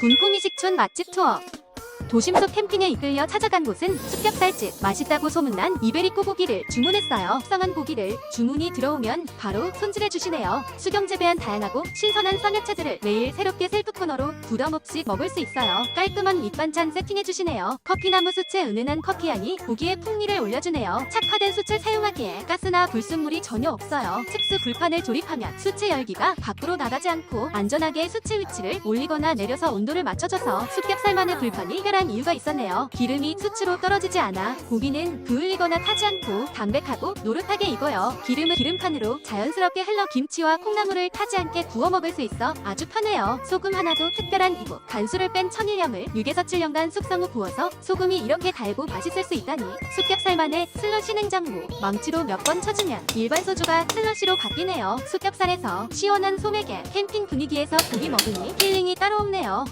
군포미식촌 맛집 투어 도심 속 캠핑에 이끌려 찾아간 곳은 습격살집 맛있다고 소문난 이베리코 고기를 주문했어요. 쌍한 고기를 주문이 들어오면 바로 손질해 주시네요. 수경 재배한 다양하고 신선한 쌍야채들을 매일 새롭게 셀 프 코너로 부담 없이 먹을 수 있어요. 깔끔한 밑반찬 세팅해 주시네요. 커피나무 수채 은은한 커피향이 고기에 풍미를 올려주네요. 착화된 수채 사용하기에 가스나 불순물이 전혀 없어요. 특수 불판을 조립하면 수채 열기가 밖으로 나가지 않고 안전하게 수채 위치를 올리거나 내려서 온도를 맞춰줘서 습격살만의 불판이 해결한 이유가 있었네요. 기름이 수치로 떨어지지 않아 고기는 그을리거나 타지 않고 담백하고 노릇하게 익어요. 기름은 기름판으로 자연스럽게 흘러 김치와 콩나물을 타지 않게 구워 먹을 수 있어 아주 편해요. 소금 하나 도 특별한 이곳 간수를 뺀 천일염을 6에서 7년간 숙성 후 구워서 소금이 이렇게 달고 맛있을 수 있다니 습격살만의 슬러시 냉장고 망치로 몇 번 쳐주면 일반 소주가 슬러시로 바뀌네요. 습격살에서 시원한 소맥에 캠핑 분위기에서 고기 먹으니 힐링이 따로 없네요.